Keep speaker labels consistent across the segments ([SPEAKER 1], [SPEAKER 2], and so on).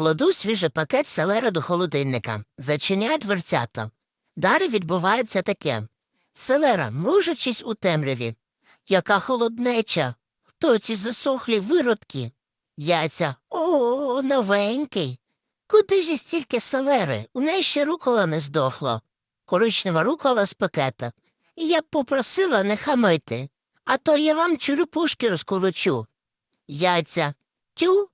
[SPEAKER 1] Кладу свіжий пакет селери до холодильника, зачиняю дверцята. Далі відбувається таке. Селера, мружачись у темряві. Яка холоднеча. Хто ці засохлі виродки? Яйця. О, новенький. Куди ж стільки селери? У неї ще рукола не здохла. Коричнева рукола з пакета. Я б попросила не хамити, а то я вам черепушки розколочу. Яйця. Тю,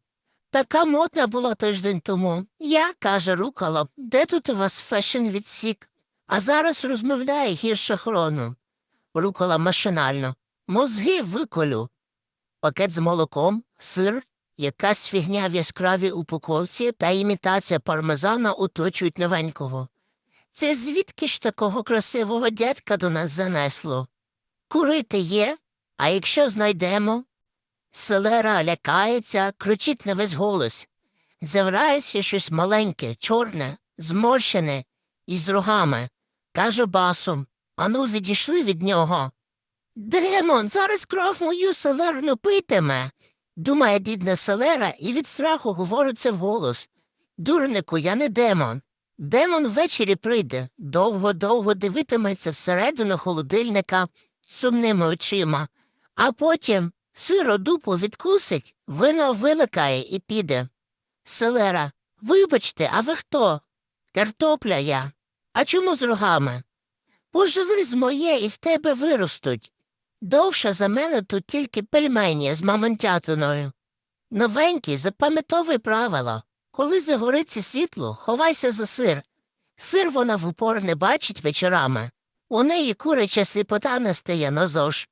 [SPEAKER 1] така модна була тиждень тому. Я, каже рукола, де тут у вас фешн відсік? А зараз розмовляє гірше охорону. Рукола машинально. Мозги виколю. Пакет з молоком, сир, якась фігня в яскравій упаковці та імітація пармезана оточують новенького. Це звідки ж такого красивого дядька до нас занесло? Курити є, а якщо знайдемо? Селера лякається, кричить на весь голос. З'являється щось маленьке, чорне, зморщене і з рогами. Каже басом Ану, відійшли від нього. Демон, зараз кров мою селерну питиме. Думає бідна селера і від страху говорить це вголос. Дурнику, я не демон. Демон ввечері прийде, довго-довго дивитиметься всередину холодильника сумними очима, а потім сиро дупу відкусить, вино виликає і піде. Селера, вибачте, а ви хто? Картопля я. А чому з рогами? Поживи з моє і в тебе виростуть. Довше за мене тут тільки пельмені з мамонтятиною. Новенькі, запам'ятовуй правило. Коли загориться світло, ховайся за сир. Сир вона в упор не бачить вечорами. У неї куряча сліпота настає назож.